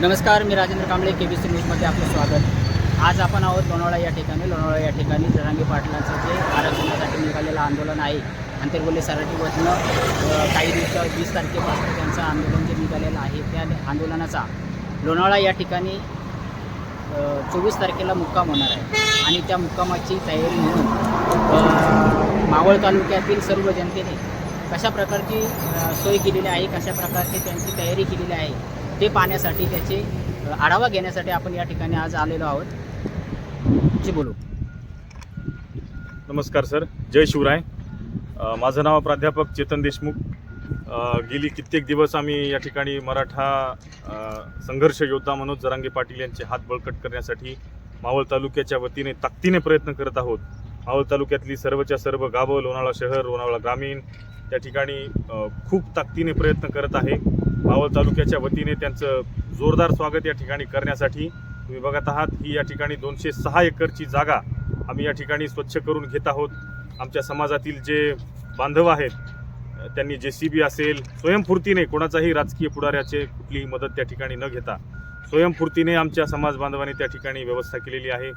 नमस्कार मी Rajendra Kamble K B C न्यूजमध्ये आपलं स्वागत. आज आपण आहोत लोणावळा या ठिकाणी. लोणावळा या ठिकाणी जरांगी पाटलांचं जे आरक्षणासाठी निघालेलं आंदोलन आहे आंतरगोल्ले सराठी वतनं काही दिवस वीस तारखेपासून त्यांचं आंदोलन जे निघालेलं आहे त्या आंदोलनाचा लोणावळा या ठिकाणी चोवीस तारखेला मुक्काम होणार आहे. आणि त्या मुक्कामाची तयारी म्हणून मावळ तालुक्यातील सर्व जनतेने कशा प्रकारची सोय केलेली आहे कशा प्रकारची त्यांची तयारी केलेली आहे ते पाहण्यासाठी त्याचे आढावा घेण्यासाठी आपण या ठिकाणी आज आलेलो आहोत. जी बोलू. नमस्कार सर. जय शिवराय. माझं नाव प्राध्यापक चेतन देशमुख. गेली कित्येक दिवस आम्ही या ठिकाणी मराठा संघर्ष योद्धा मनोज जरांगे पाटील यांचे हात बळकट करण्यासाठी मावळ तालुक्याच्या वतीने ताकदीने प्रयत्न करत आहोत. मावळ तालुक्यातली सर्वच्या सर्व गावं लोणावळा शहर लोणावळा ग्रामीण त्या ठिकाणी खूप ताकदीने प्रयत्न करत आहे. मावळ तालुक्याच्या वतीने त्यांचं जोरदार स्वागत या ठिकाणी करण्यासाठी. तुम्ही बघत आहात ही या ठिकाणी दोनशे सहा एकरची जागा आम्ही या ठिकाणी स्वच्छ करून घेत आहोत. आमच्या समाजातील जे बांधव आहेत त्यांनी जे सी बी असेल स्वयंफूर्तीने कोणाचाही राजकीय पुढाऱ्याचे कुठलीही मदत त्या ठिकाणी न घेता स्वयंफूर्तीने आमच्या समाज बांधवाने त्या ठिकाणी व्यवस्था केलेली आहे.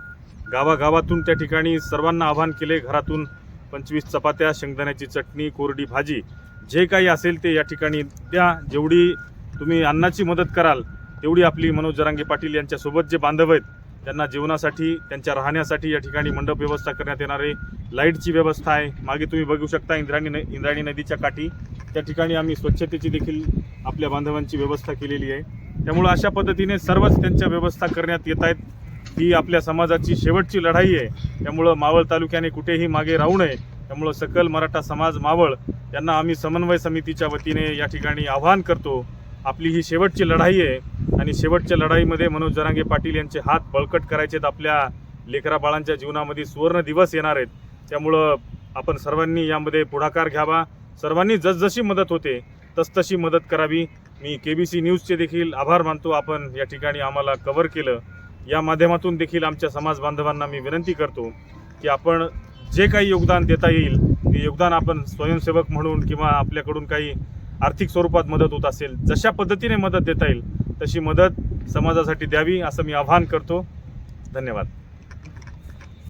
गावागावातून त्या ठिकाणी सर्वांना आवाहन केले घरातून पंचवीस चपात्या शेंगदाण्याची चटणी कोरडी भाजी जे काही असेल ते या ठिकाणी द्या. जेवढी तुम्ही अन्नाची मदत कराल तेवढी आपली मनोज जरांगे पाटील यांच्यासोबत जे बांधव आहेत त्यांना जेवणासाठी त्यांच्या राहण्यासाठी या ठिकाणी मंडप व्यवस्था करण्यात येणार आहे. लाईटची व्यवस्था आहे. मागे तुम्ही बघू शकता इंद्राणी न इंद्राणी नदीच्या काठी. त्या ठिकाणी आम्ही स्वच्छतेची देखील आपल्या बांधवांची व्यवस्था केलेली आहे. त्यामुळं अशा पद्धतीने सर्वच त्यांच्या व्यवस्था करण्यात येत आहेत. ही आपल्या समाजाची शेवटची लढाई आहे. त्यामुळं मावळ तालुक्याने कुठेही मागे राहू नये. त्यामुळं सकल मराठा समाज मावळ यांना आम्ही समन्वय समितीच्या वतीने या ठिकाणी आवाहन करतो. आपली ही शेवटची लढाई आहे आणि शेवटच्या लढाईमध्ये मनोज जरांगे पाटील यांचे हात बळकट करायचे आहेत आपल्या लेकरा बाळांच्या जीवनामध्ये सुवर्ण दिवस येणार आहेत. त्यामुळं आपण सर्वांनी यामध्ये पुढाकार घ्यावा. सर्वांनी जसजशी मदत होते तसतशी मदत करावी. मी के बी सी न्यूजचे देखील आभार मानतो. आपण या ठिकाणी आम्हाला कव्हर केलं. या माध्यमातून देखील आमच्या समाज बांधवांना मी विनंती करतो की आपण जे काही योगदान देता येईल ते योगदान आपण स्वयंसेवक म्हणून किंवा आपल्याकडून काही आर्थिक स्वरूपात मदत होत असेल जशा पद्धतीने मदत देता येईल तशी मदत समाजासाठी द्यावी असं मी आवाहन करतो. धन्यवाद.